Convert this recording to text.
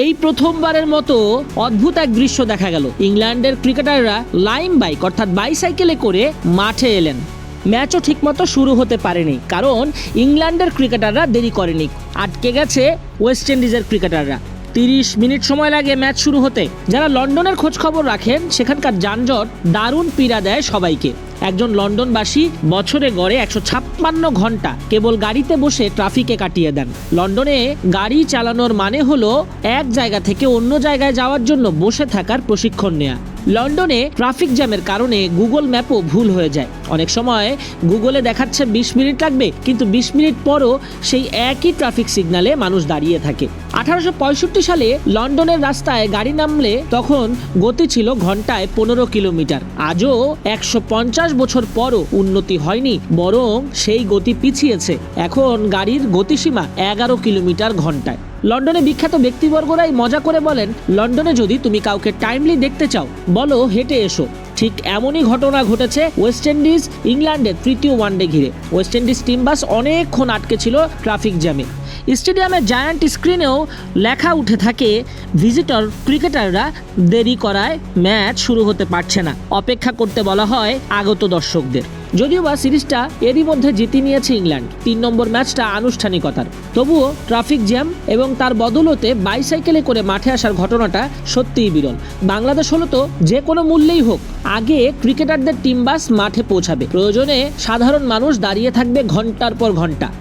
এই প্রথমবারের মতো অদ্ভুত এক দৃশ্য দেখা গেল। ইংল্যান্ডের ক্রিকেটাররা লাইম বাইক অর্থাৎ বাইসাইকেলে করে মাঠে এলেন। ম্যাচও ঠিকমতো শুরু হতে পারেনি, কারণ ইংল্যান্ডের ক্রিকেটাররা দেরি করেনি। আটকে গেছে ওয়েস্ট ইন্ডিজের ক্রিকেটাররা। তিরিশ মিনিট সময় লাগে ম্যাচ শুরু হতে। যারা লন্ডনের খোঁজ খবর রাখেন, সেখানকার যানজট দারুণ পীড়া দেয় সবাইকে। একজন লন্ডনবাসী বছরে গড়ে একশো ছাপ্পান্ন ঘণ্টা কেবল গাড়িতে বসে ট্রাফিকে কাটিয়ে দেন। লন্ডনে গাড়ি চালানোর মানে হলো এক জায়গা থেকে অন্য জায়গায় যাওয়ার জন্য বসে থাকার প্রশিক্ষণ নেওয়া লন্ডনে ট্রাফিক জ্যামের কারণে গুগল ম্যাপও ভুল হয়ে যায়। অনেক সময় গুগলে দেখাচ্ছে বিশ মিনিট লাগবে, কিন্তু বিশ মিনিট পরও সেই একই ট্রাফিক সিগনালে মানুষ দাঁড়িয়ে থাকে। আঠারোশো পঁয়ষট্টি সালে লন্ডনের রাস্তায় গাড়ি নামলে তখন গতি ছিল ঘন্টায় পনেরো কিলোমিটার। আজও একশো পঞ্চাশ বছর পরও উন্নতি হয়নি, বরং সেই গতি পিছিয়েছে। এখন গাড়ির গতিসীমা এগারো কিলোমিটার ঘন্টায়। লন্ডনে বিখ্যাত ব্যক্তিবর্গরাই মজা করে বলেন, লন্ডনে যদি তুমি কাউকে টাইমলি দেখতে চাও, বলো হেঁটে এসো। ঠিক এমনই ঘটনা ঘটেছে ওয়েস্ট ইন্ডিজ, ইংল্যান্ডের তৃতীয় ওয়ানডে ঘিরে। ওয়েস্ট ইন্ডিজ টিম বাস অনেকক্ষণ আটকে ছিল ট্রাফিক জ্যামে। স্টেডিয়ামের জায়ান্ট স্ক্রিনেও লেখা উঠে থাকে, ভিজিটর ক্রিকেটাররা দেরি করায় ম্যাচ শুরু হতে পারছে না। অপেক্ষা করতে বলা হয় আগত দর্শকদের। যদিও বা সিরিজটা এরই মধ্যে জিতে নিয়েছে ইংল্যান্ড। তিন নম্বর ম্যাচটা আনুষ্ঠানিকতার। তবুও ট্রাফিক জ্যাম এবং তার বদলতে বাইসাইকেলে করে মাঠে আসার ঘটনাটা সত্যিই বিরল। বাংলাদেশ হলো তো যে কোনো মূল্যেই হোক, আগে ক্রিকেটারদের টিম বাস মাঠে পৌঁছাবে। প্রয়োজনে সাধারণ মানুষ দাঁড়িয়ে থাকবে ঘণ্টার পর ঘণ্টা।